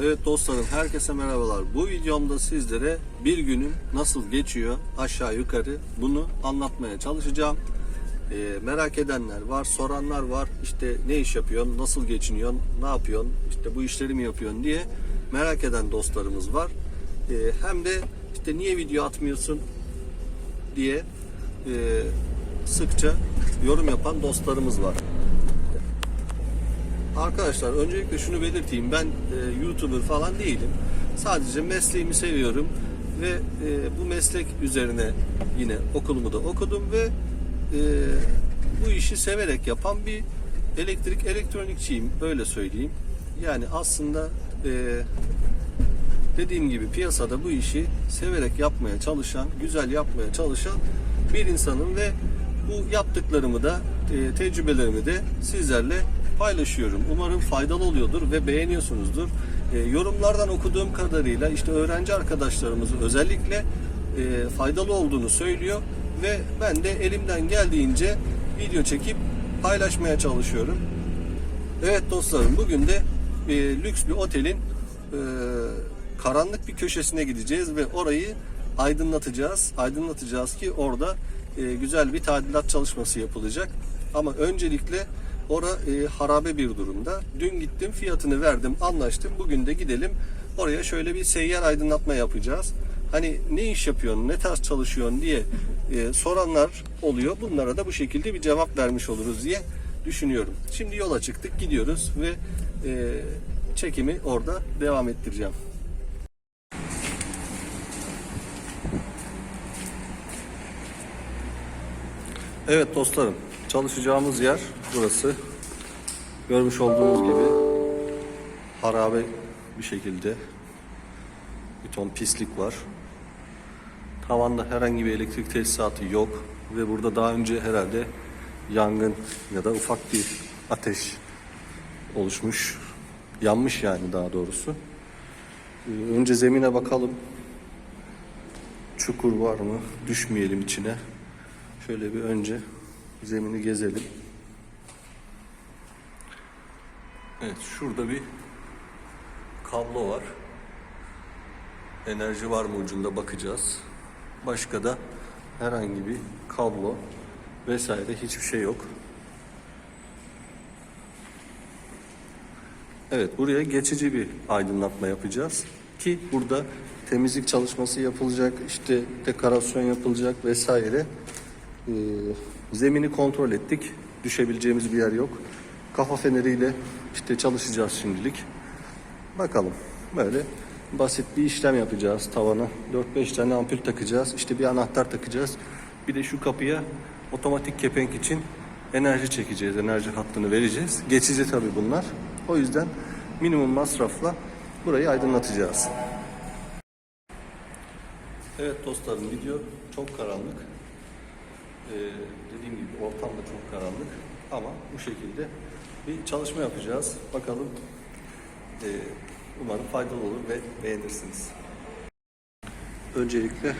Evet dostlarım herkese merhabalar. Bu videomda sizlere bir günüm nasıl geçiyor aşağı yukarı bunu anlatmaya çalışacağım. Ee, merak edenler var, soranlar var. İşte ne iş yapıyorsun, nasıl geçiniyorsun, ne yapıyorsun, işte bu işleri mi yapıyorsun diye merak eden dostlarımız var. Ee, hem de işte niye video atmıyorsun diye e, sıkça yorum yapan dostlarımız var. Arkadaşlar öncelikle şunu belirteyim. Ben e, YouTuber falan değilim. Sadece mesleğimi seviyorum ve e, bu meslek üzerine yine okulumu da okudum ve e, bu işi severek yapan bir elektrik elektronikçiyim öyle söyleyeyim. Yani aslında e, dediğim gibi piyasada bu işi severek yapmaya çalışan, güzel yapmaya çalışan bir insanım ve bu yaptıklarımı da e, tecrübelerimi de sizlerle paylaşıyorum. Umarım faydalı oluyordur ve beğeniyorsunuzdur. E, yorumlardan okuduğum kadarıyla işte öğrenci arkadaşlarımızın özellikle e, faydalı olduğunu söylüyor ve ben de elimden geldiğince video çekip paylaşmaya çalışıyorum. Evet dostlarım bugün de e, lüks bir otelin e, karanlık bir köşesine gideceğiz ve orayı aydınlatacağız. Aydınlatacağız ki orada e, güzel bir tadilat çalışması yapılacak. Ama öncelikle ora e, harabe bir durumda. Dün gittim fiyatını verdim anlaştım. Bugün de gidelim oraya şöyle bir seyyar aydınlatma yapacağız. Hani ne iş yapıyorsun, ne tarz çalışıyorsun diye e, soranlar oluyor. Bunlara da bu şekilde bir cevap vermiş oluruz diye düşünüyorum. Şimdi yola çıktık gidiyoruz ve e, çekimi orada devam ettireceğim. Evet dostlarım çalışacağımız yer burası. Görmüş olduğunuz gibi harabe bir şekilde bir ton pislik var. Tavanda herhangi bir elektrik tesisatı yok ve burada daha önce herhalde yangın ya da ufak bir ateş oluşmuş. Yanmış yani daha doğrusu. Ee, Önce zemine bakalım. Çukur var mı? Düşmeyelim içine. Şöyle bir önce zemini gezelim. Evet şurada bir kablo var. Enerji var mı ucunda bakacağız. Başka da herhangi bir kablo vesaire hiçbir şey yok. Evet buraya geçici bir aydınlatma yapacağız ki burada temizlik çalışması yapılacak, işte dekorasyon yapılacak vesaire. Ee, zemini kontrol ettik. Düşebileceğimiz bir yer yok. Kafa feneriyle işte çalışacağız şimdilik. Bakalım böyle basit bir işlem yapacağız tavana. 4-5 tane ampul takacağız. İşte bir anahtar takacağız. Bir de şu kapıya otomatik kepenk için enerji çekeceğiz. Enerji hattını vereceğiz. Geçici tabii bunlar. O yüzden minimum masrafla burayı aydınlatacağız. Evet dostlarım video çok karanlık. Ee, dediğim gibi ortam da çok karanlık ama bu şekilde bir çalışma yapacağız. Bakalım ee, umarım faydalı olur ve beğenirsiniz. Öncelikle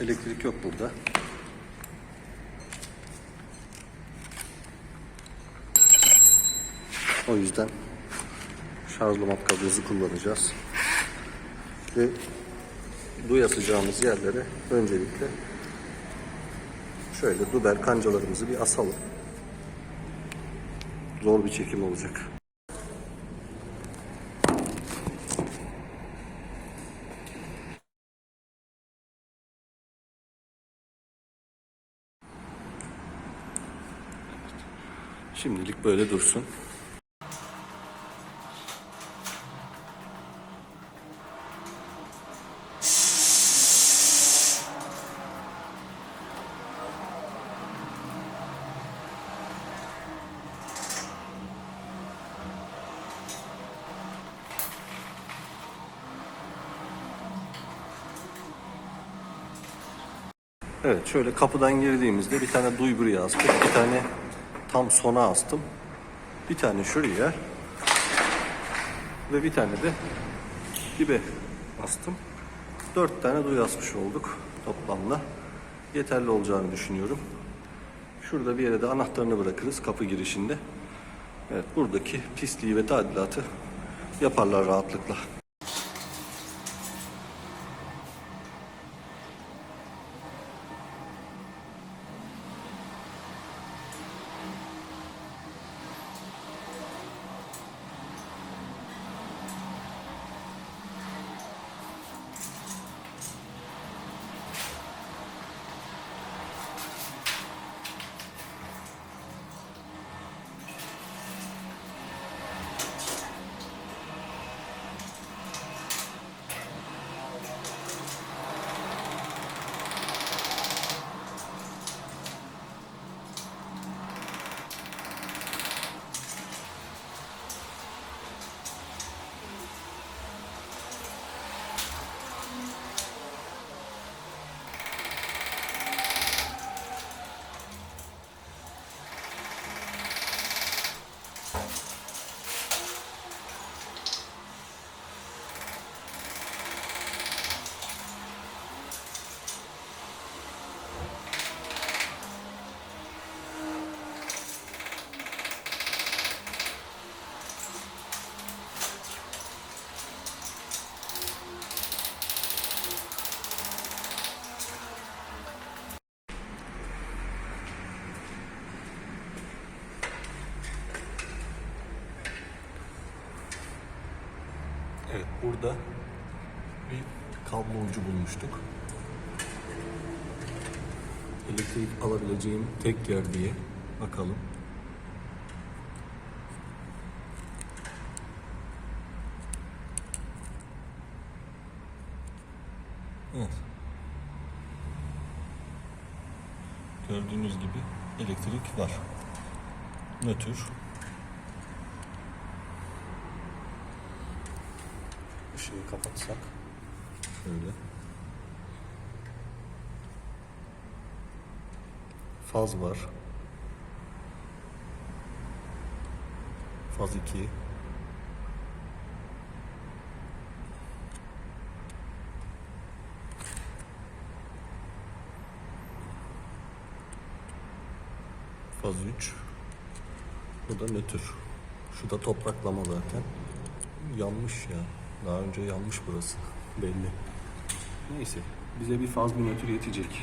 elektrik yok burada. O yüzden şarjlı matkabımızı kullanacağız. Ve duy asacağımız yerlere öncelikle şöyle duber kancalarımızı bir asalım. Zor bir çekim olacak. Şimdilik böyle dursun. Evet şöyle kapıdan girdiğimizde bir tane duy buraya astık. Bir tane tam sona astım. Bir tane şuraya. Ve bir tane de dibe astım. Dört tane duy asmış olduk toplamda. Yeterli olacağını düşünüyorum. Şurada bir yere de anahtarını bırakırız kapı girişinde. Evet buradaki pisliği ve tadilatı yaparlar rahatlıkla. Burada bir kablo ucu bulmuştuk. Elektrik alabileceğim tek yer diye bakalım. Evet. Gördüğünüz gibi elektrik var. Nötr. Işığı kapatsak şöyle. Faz var. Faz 2. Faz 3. Bu da nötr. Şu da topraklama zaten. Yanmış ya. Daha önce yanmış burası. Belli. Neyse. Bize bir faz nötr yetecek.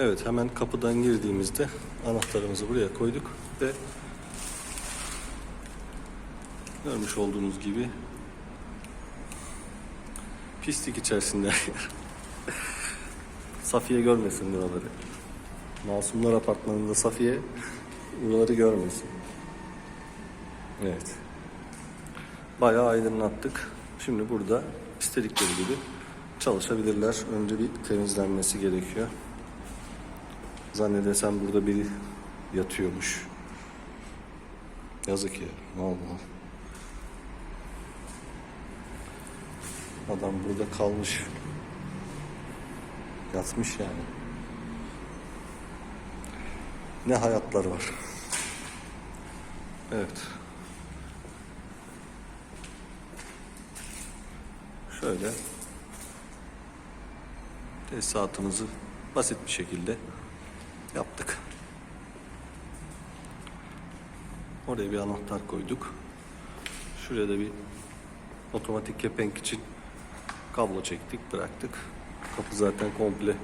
Evet hemen kapıdan girdiğimizde anahtarımızı buraya koyduk ve görmüş olduğunuz gibi pislik içerisinde. Safiye görmesin buraları. Masumlar apartmanında Safiye buraları görmesin. Evet. Bayağı aydınlattık. Şimdi burada istedikleri gibi çalışabilirler. Önce bir temizlenmesi gerekiyor. Zannedersem burada biri yatıyormuş. Yazık ya. Ne oldu? Adam burada kalmış. Yatmış yani. Ne hayatlar var. Evet. Şöyle tesisatımızı basit bir şekilde yaptık. Oraya bir anahtar koyduk. Şuraya da bir otomatik kepenk için kablo çektik, bıraktık. Kapı zaten komple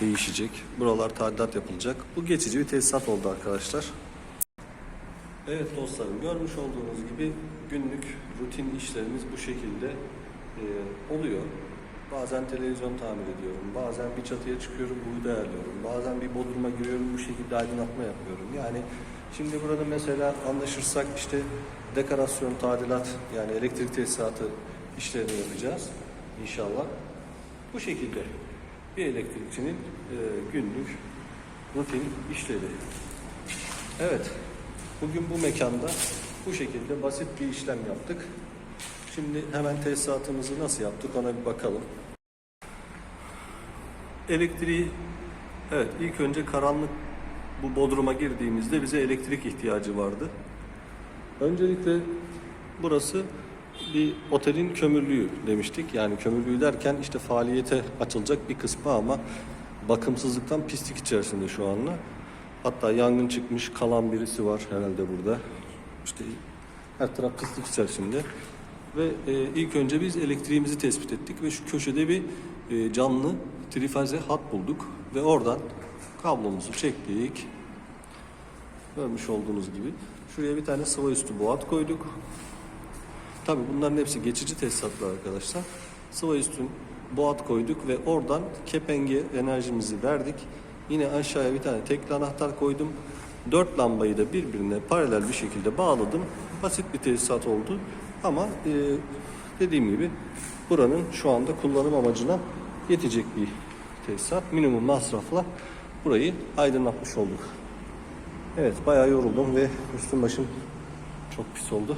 değişecek. Buralar tadilat yapılacak. Bu geçici bir tesisat oldu arkadaşlar. Evet dostlarım görmüş olduğunuz gibi günlük rutin işlerimiz bu şekilde e, oluyor. Bazen televizyon tamir ediyorum, bazen bir çatıya çıkıyorum, uydu ayarlıyorum, bazen bir bodruma giriyorum, bu şekilde aydınlatma yapıyorum. Yani şimdi burada mesela anlaşırsak işte dekorasyon, tadilat yani elektrik tesisatı işlerini yapacağız inşallah. Bu şekilde bir elektrikçinin e, günlük rutin işleri. Evet, bugün bu mekanda bu şekilde basit bir işlem yaptık. Şimdi hemen tesisatımızı nasıl yaptık ona bir bakalım. Elektriği, evet ilk önce karanlık bu bodruma girdiğimizde bize elektrik ihtiyacı vardı. Öncelikle burası bir otelin kömürlüğü demiştik. Yani kömürlüğü derken işte faaliyete açılacak bir kısmı ama bakımsızlıktan pislik içerisinde şu anda. Hatta yangın çıkmış kalan birisi var herhalde burada. İşte her taraf pislik içerisinde. Ve e, ilk önce biz elektriğimizi tespit ettik ve şu köşede bir e, canlı trifaze hat bulduk ve oradan kablomuzu çektik. Görmüş olduğunuz gibi. Şuraya bir tane sıva üstü boğat koyduk. Tabi bunların hepsi geçici tesisatlar arkadaşlar. Sıva üstün boğat koyduk ve oradan kepenge enerjimizi verdik. Yine aşağıya bir tane tekli anahtar koydum. Dört lambayı da birbirine paralel bir şekilde bağladım. Basit bir tesisat oldu. Ama e, dediğim gibi buranın şu anda kullanım amacına yetecek bir tesisat. Minimum masrafla burayı aydınlatmış olduk. Evet bayağı yoruldum ve üstüm başım çok pis oldu.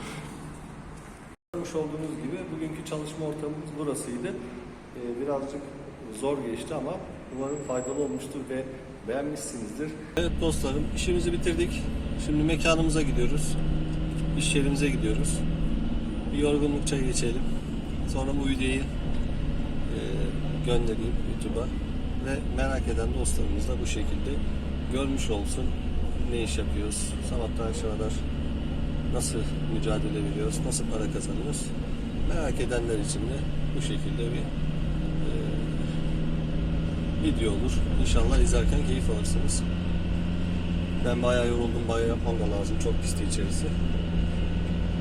Görmüş olduğunuz gibi bugünkü çalışma ortamımız burasıydı. Ee, birazcık zor geçti ama umarım faydalı olmuştur ve beğenmişsinizdir. Evet dostlarım işimizi bitirdik. Şimdi mekanımıza gidiyoruz. İş yerimize gidiyoruz. Bir yorgunluk çayı içelim. Sonra bu videoyu e, göndereyim YouTube'a. Ve merak eden dostlarımız da bu şekilde görmüş olsun ne iş yapıyoruz, sabahtan akşama kadar nasıl mücadele veriyoruz, nasıl para kazanıyoruz. Merak edenler için de bu şekilde bir e, video olur. İnşallah izlerken keyif alırsınız. Ben bayağı yoruldum, bayağı yapmam da lazım. Çok pisti içerisi.